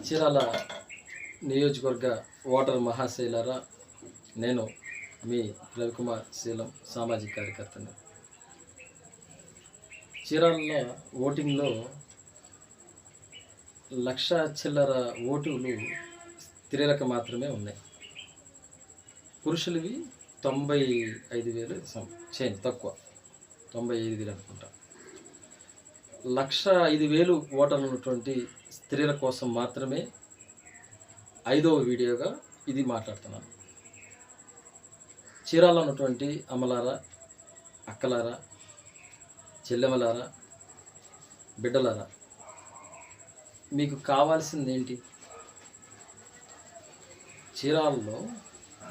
చీరాల నియోజకవర్గ ఓటర్ మహాశైలారా నేను మీ రవికుమార్ శీలం సామాజిక కార్యకర్తని. చీరాల ఓటింగ్లో లక్ష చిల్లర ఓటులు స్త్రీలకు మాత్రమే ఉన్నాయి. పురుషులవి తొంభై ఐదు వేలు సం- చేంజ్ తక్కువ తొంభై ఐదు వేలు అనుకుంటా. లక్ష ఐదు వేలు ఓటర్లు ఉన్నటువంటి స్త్రీల కోసం మాత్రమే ఐదవ వీడియోగా ఇది మాట్లాడుతున్నాను. చీరాల్లో ఉన్నటువంటి అమ్మలారా అక్కలారా చెల్లెమలారా బిడ్డలారా మీకు కావాల్సింది ఏంటి చీరాల్లో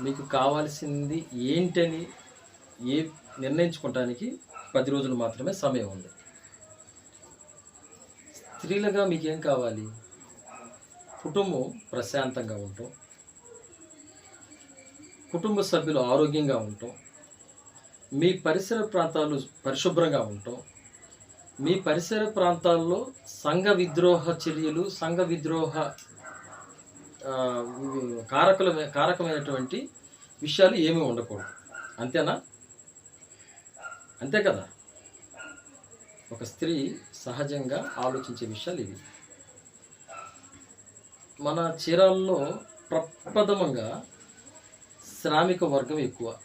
మీకు కావాల్సింది ఏంటని ఏ నిర్ణయించుకోవటానికి పది రోజులు మాత్రమే సమయం ఉంది. స్త్రీలుగా మీకేం కావాలి? కుటుంబం ప్రశాంతంగా ఉండటం కుటుంబ సభ్యులు ఆరోగ్యంగా ఉండటం మీ పరిసర ప్రాంతాలు పరిశుభ్రంగా ఉండటం మీ పరిసర ప్రాంతాల్లో సంఘ విద్రోహ చర్యలు సంఘ విద్రోహ కారకుల కారకమైనటువంటి విషయాలు ఏమీ ఉండకూడదు. అంతేనా? అంతే కదా? ఒక స్త్రీ సహజంగా ఆలోచించే విషయాలు ఇవి. మన చీరాల్లో ప్రప్రథమంగా శ్రామిక వర్గం ఎక్కువ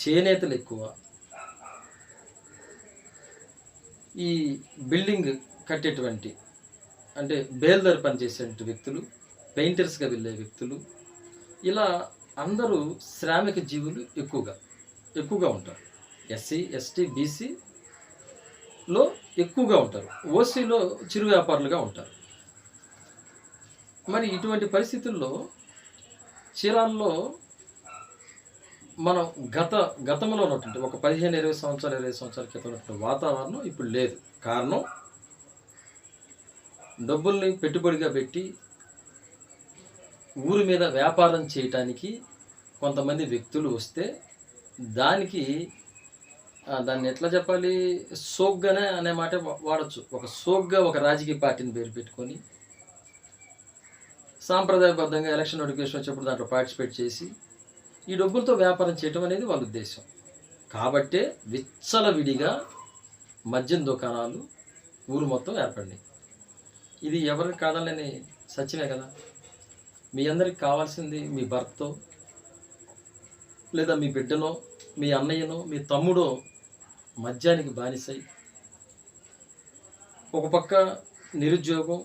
చేనేతలు ఎక్కువ. ఈ బిల్డింగ్ కట్టేటువంటి అంటే బేల్దారి పనిచేసేటువంటి వ్యక్తులు పెయింటర్స్గా వెళ్ళే వ్యక్తులు ఇలా అందరూ శ్రామిక జీవులు ఎక్కువగా ఎక్కువగా ఉంటారు. ఎస్సీ ఎస్టీ బీసీ లో ఎక్కువగా ఉంటారు. ఓసీలో చిరు వ్యాపారులుగా ఉంటారు. మరి ఇటువంటి పరిస్థితుల్లో చీరాల్లో మనం గత గతంలో ఉన్నటువంటి ఒక పదిహేను ఇరవై సంవత్సరాలు ఇరవై సంవత్సరాల క్రితం ఉన్నటువంటి వాతావరణం ఇప్పుడు లేదు. కారణం డబ్బుల్ని పెట్టుబడిగా పెట్టి ఊరి మీద వ్యాపారం చేయటానికి కొంతమంది వ్యక్తులు వస్తే దానికి దాన్ని ఎట్లా చెప్పాలి? సోగ్గానే అనే మాట వా- వాడచ్చు. ఒక సోగ్గా ఒక రాజకీయ పార్టీని పేరు పెట్టుకొని సాంప్రదాయబద్ధంగా ఎలక్షన్ నోటిఫికేషన్ వచ్చినప్పుడు దాంట్లో పార్టిసిపేట్ చేసి ఈ డబ్బులతో వ్యాపారం చేయటం అనేది వాళ్ళ ఉద్దేశం. కాబట్టే విచ్చలవిడిగా మద్యం దుకాణాలు ఊరు మొత్తం ఏర్పడినాయి. ఇది ఎవరికి కాదనని సత్యమే కదా? మీ అందరికి కావాల్సింది మీ భర్తో లేదా మీ బిడ్డనో మీ అన్నయ్యనో మీ తమ్ముడో మద్యానికి బానిసై. ఒక పక్క నిరుద్యోగం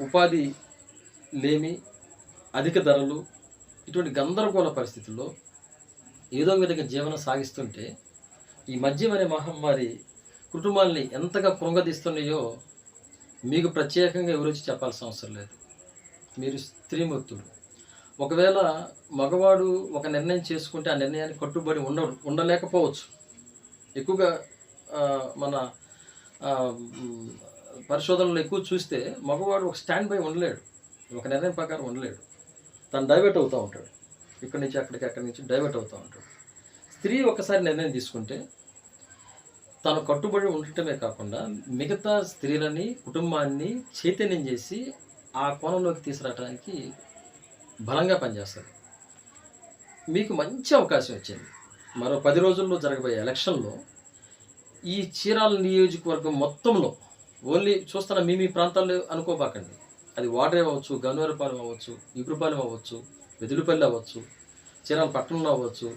ఉపాధి లేమి అధిక ధరలు ఇటువంటి గందరగోళ పరిస్థితుల్లో ఏదో విధంగా జీవనం సాగిస్తుంటే ఈ మద్యం అనే మహమ్మారి కుటుంబాల్ని ఎంతగా కృంగదీస్తున్నాయో మీకు ప్రత్యేకంగా ఎవరొచ్చి చెప్పాల్సిన అవసరం లేదు. మీరు స్త్రీమూర్తుడు ఒకవేళ మగవాడు ఒక నిర్ణయం చేసుకుంటే ఆ నిర్ణయానికి కట్టుబడి ఉండ ఉండలేకపోవచ్చు. ఎక్కువగా మన పరిశోధనలు ఎక్కువ చూస్తే మగవాడు ఒక స్టాండ్ బై ఉండలేడు. ఒక నిర్ణయం ప్రకారం ఉండలేడు. తను డైవర్ట్ అవుతూ ఉంటాడు. ఇక్కడి నుంచి అక్కడికి అక్కడి నుంచి డైవర్ట్ అవుతూ ఉంటాడు. స్త్రీ ఒకసారి నిర్ణయం తీసుకుంటే తను కట్టుబడి ఉండటమే కాకుండా మిగతా స్త్రీలని కుటుంబాన్ని చైతన్యం చేసి ఆ కోణంలోకి తీసుకురావడానికి బలంగా పనిచేస్తుంది మీకు మంచి అవకాశం వచ్చింది. మరో పది రోజుల్లో జరగబోయే ఎలక్షన్లో ఈ చీరాల నియోజకవర్గం మొత్తంలో ఓన్లీ చూస్తున్న మీ మీ ప్రాంతాల్లో అనుకోబాకండి. అది వాడ్రేవ్ అవ్వచ్చు గన్వరపాలెం అవ్వచ్చు ఇబ్రుపాలెం అవ్వచ్చు వెదులుపల్లి అవ్వచ్చు చీరాల పట్టణంలో అవ్వచ్చు.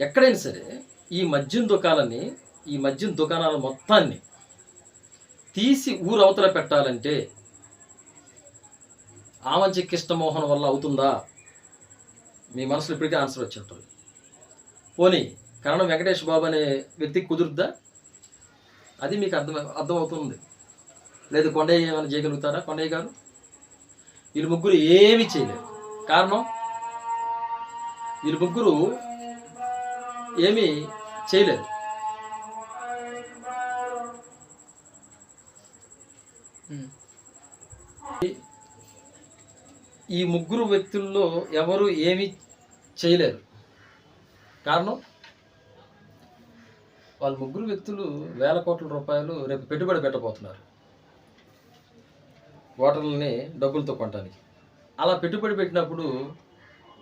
ఎక్కడైనా సరే ఈ మద్యం దుకాణాలని ఈ మద్యం దుకాణాల మొత్తాన్ని తీసి ఊరు అవతల పెట్టాలంటే ఆమంచి కృష్ణమోహన్ వల్ల అవుతుందా? మీ మనసులో ఇప్పటికే ఆన్సర్ వచ్చి ఉంటుంది. పోనీ కరణం వెంకటేష్ బాబు అనే వ్యక్తి కుదురుద్దా? అది మీకు అర్థం అర్థమవుతుంది. లేదు కొండయ్య ఏమైనా చేయగలుగుతారా? కొండయ్య గారు? వీళ్ళు ముగ్గురు ఏమీ చేయలేరు. కారణం వీళ్ళు ముగ్గురు ఏమీ చేయలేదు ఈ ముగ్గురు వ్యక్తుల్లో ఎవరు ఏమీ చేయలేరు. కారణం? వాళ్ళ ముగ్గురు వ్యక్తులు వేల కోట్ల రూపాయలు రేపు పెట్టుబడి పెట్టబోతున్నారు. ఓటర్లని డబ్బులతో కొనడానికి అలా పెట్టుబడి పెట్టినప్పుడు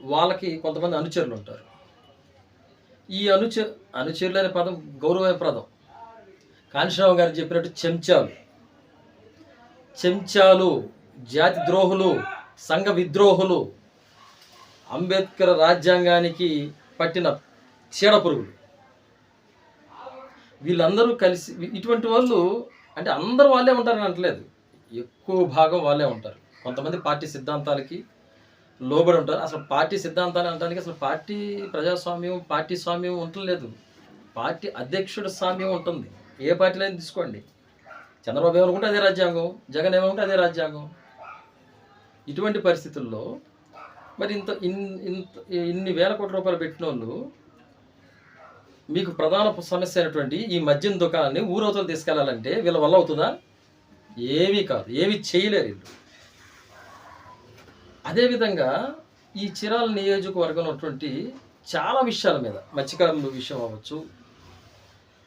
వాళ్ళకి కొంతమంది అనుచరులు ఉంటారు. ఈ అనుచ అనుచరులు అనే పదం గౌరవప్రదం. కాంశీరావు గారు చెప్పినట్టు చెంచాలు. చెంచాలు జాతి ద్రోహులు సంఘ విద్రోహులు అంబేద్కర్ రాజ్యాంగానికి పట్టిన చీడ పురుగులు. వీళ్ళందరూ కలిసి ఇటువంటి వాళ్ళు అంటే అందరూ వాళ్ళే ఉంటారని అంటలేదు. ఎక్కువ భాగం వాళ్ళే ఉంటారు. కొంతమంది పార్టీ సిద్ధాంతాలకి లోబడి ఉంటారు. అసలు పార్టీ సిద్ధాంతాలు అనడానికి అసలు పార్టీ ప్రజాస్వామ్యం పార్టీ స్వామ్యం ఉండలేదు పార్టీ అధ్యక్షుడి స్వామ్యం ఉంటుంది. ఏ పార్టీలో అయినా తీసుకోండి. చంద్రబాబు ఏమనుకుంటే అదే రాజ్యాంగం జగన్ ఏమనుకుంటే అదే రాజ్యాంగం. ఇటువంటి పరిస్థితుల్లో మరి ఇంత ఇన్- ఇంత ఇన్ని వేల కోట్ల రూపాయలు పెట్టిన వాళ్ళు మీకు ప్రధాన సమస్య అయినటువంటి ఈ మద్యం దుకాణాన్ని ఊరవతలు తీసుకెళ్ళాలంటే వీళ్ళ వల్ల అవుతుందా? ఏమీ కాదు. ఏమీ చేయలేరు వీళ్ళు. అదేవిధంగా ఈ చిరాల నియోజకవర్గంలో ఉన్నటువంటి చాలా విషయాల మీద మత్స్యకారుల విషయం అవ్వచ్చు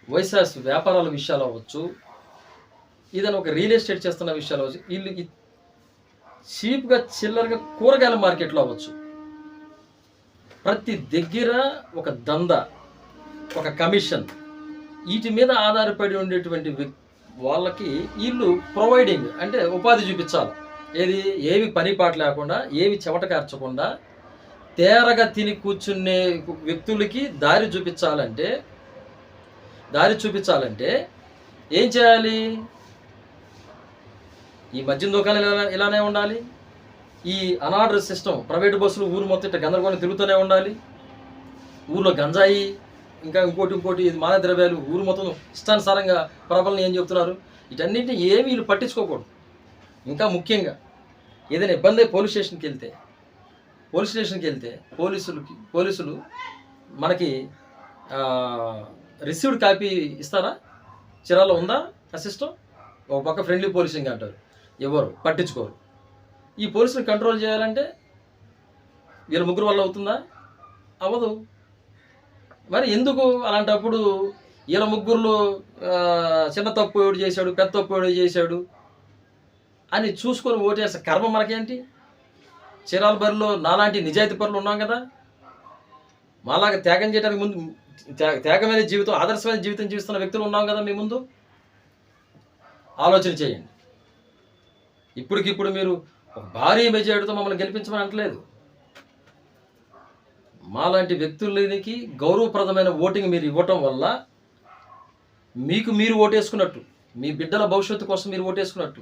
వైశాస్ వ్యాపారాల విషయాలు అవ్వచ్చు ఏదైనా ఒక రియల్ ఎస్టేట్ చేస్తున్న విషయాలు అవ్వచ్చు వీళ్ళు చీప్గా చిల్లరగా కూరగాయల మార్కెట్లో అవ్వచ్చు. ప్రతి దగ్గర ఒక దంద ఒక కమిషన్. వీటి మీద ఆధారపడి ఉండేటువంటి వ్యక్- వాళ్ళకి వీళ్ళు ప్రొవైడింగ్ అంటే ఉపాధి చూపించాలి. ఏది ఏవి పని పాట లేకుండా ఏవి చెమట కార్చకుండా తేరగా తిని కూర్చునే వ్యక్తులకి దారి చూపించాలంటే దారి చూపించాలంటే ఏం చేయాలి? ఈ మద్యం దుకాణాలు ఇలా ఇలానే ఉండాలి. ఈ అనార్డర్ సిస్టమ్ ప్రైవేట్ బస్సులు ఊరు మొత్తం ఇట్లా గందరగోళం తిరుగుతూనే ఉండాలి. ఊర్లో గంజాయి ఇంకా ఇంకోటి ఇంకోటి ఇది మాదక ద్రవ్యాలు ఊరు మొత్తం ఇష్టానుసారంగా ప్రబలం ఏం చెప్తున్నారు వీటన్నింటినీ ఏమీ వీళ్ళు పట్టించుకోకూడదు. ఇంకా ముఖ్యంగా ఏదైనా ఇబ్బంది అయి పోలీస్ స్టేషన్కి వెళ్తే పోలీస్ స్టేషన్కి వెళ్తే పోలీసులకి పోలీసులు మనకి రిసీవ్డ్ కాపీ ఇస్తారా? చిరాలో ఉందా ఆ సిస్టమ్? ఒక పక్క ఫ్రెండ్లీ పోలీసింగ్ అంటారు. ఎవరు? పట్టించుకోరు. ఈ పోలీసులు కంట్రోల్ చేయాలంటే వీళ్ళ ముగ్గురు వల్ల అవుతుందా? అవ్వదు. మరి ఎందుకు అలాంటప్పుడు వీళ్ళ ముగ్గురులో చిన్న తప్పు ఎవడు చేశాడు పెద్ద తప్పు ఎవడు చేశాడు అని చూసుకొని ఓటేసే కర్మ మనకేంటి? చీరాల బరిలో నాలాంటి నిజాయితీ పరులు ఉన్నాం కదా. మాలాగా త్యాగం చేయడానికి ముందు త్యాగమైన జీవితం ఆదర్శమైన జీవితం జీవిస్తున్న వ్యక్తులు ఉన్నాం కదా మీ ముందు. ఆలోచన చేయండి. ఇప్పటికిప్పుడు మీరు భారీ మెజారిటీతో మమ్మల్ని గెలిపించమని అంటలేదు. మాలాంటి వ్యక్తులకి గౌరవప్రదమైన ఓటింగ్ మీరు ఇవ్వటం వల్ల మీకు మీరు ఓటేసుకున్నట్టు మీ బిడ్డల భవిష్యత్తు కోసం మీరు ఓటేసుకున్నట్టు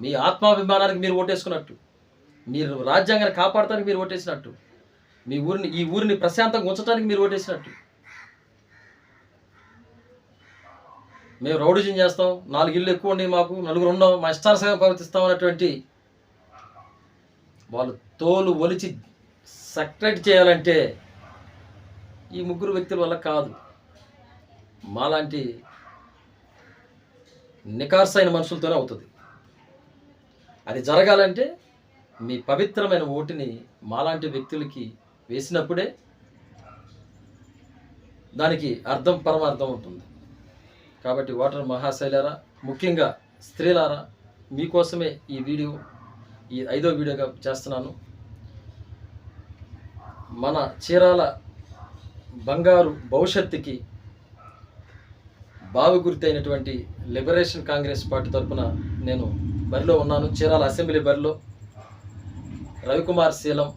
మీ ఆత్మాభిమానానికి మీరు ఓటేసుకున్నట్టు మీరు రాజ్యాంగాన్ని కాపాడటానికి మీరు ఓటేసినట్టు మీ ఊరిని ఈ ఊరిని ప్రశాంతంగా ఉంచడానికి మీరు ఓటేసినట్టు. మేము రౌడిజం చేస్తాం నాలుగు ఇల్లు ఎక్కువ ఉండి మాకు నలుగురు ఉన్నాం మా ఇష్టానుసారంగా ప్రవర్తిస్తాం అన్నటువంటి వాళ్ళు తోలు ఒలిచి సక్రెట్ చేయాలంటే ఈ ముగ్గురు వ్యక్తుల వల్ల కాదు. మాలాంటి నికార్సైన మనుషులతోనే అవుతుంది. అది జరగాలంటే మీ పవిత్రమైన ఓటుని మాలాంటి వ్యక్తులకి వేసినప్పుడే దానికి అర్థం పరమార్థం ఉంటుంది. కాబట్టి ఓటర్ మహాశైలారా ముఖ్యంగా స్త్రీలారా మీకోసమే ఈ వీడియో ఈ ఐదో వీడియోగా చేస్తున్నాను. మన చీరాల బంగారు భవిష్యత్తుకి బావి గురితైనటువంటి లిబరేషన్ కాంగ్రెస్ పార్టీ తరఫున నేను బరిలో ఉన్నాను. చీరాల అసెంబ్లీ బరిలో రవికుమార్ శీలం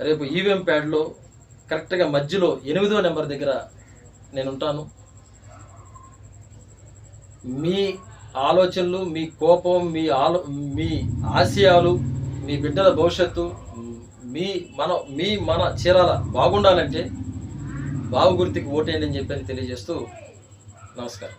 రేపు ఈవీఎం ప్యాడ్లో కరెక్ట్గా మధ్యలో ఎనిమిదో నెంబర్ దగ్గర నేను ఉంటాను మీ ఆలోచనలు మీ కోపం మీ ఆలో మీ ఆశయాలు మీ బిడ్డల భవిష్యత్తు మీ మన మీ మన చీరాల బాగుండాలంటే బావు గుర్తికి ఓటేయండి అని చెప్పి తెలియజేస్తూ నమస్కారం.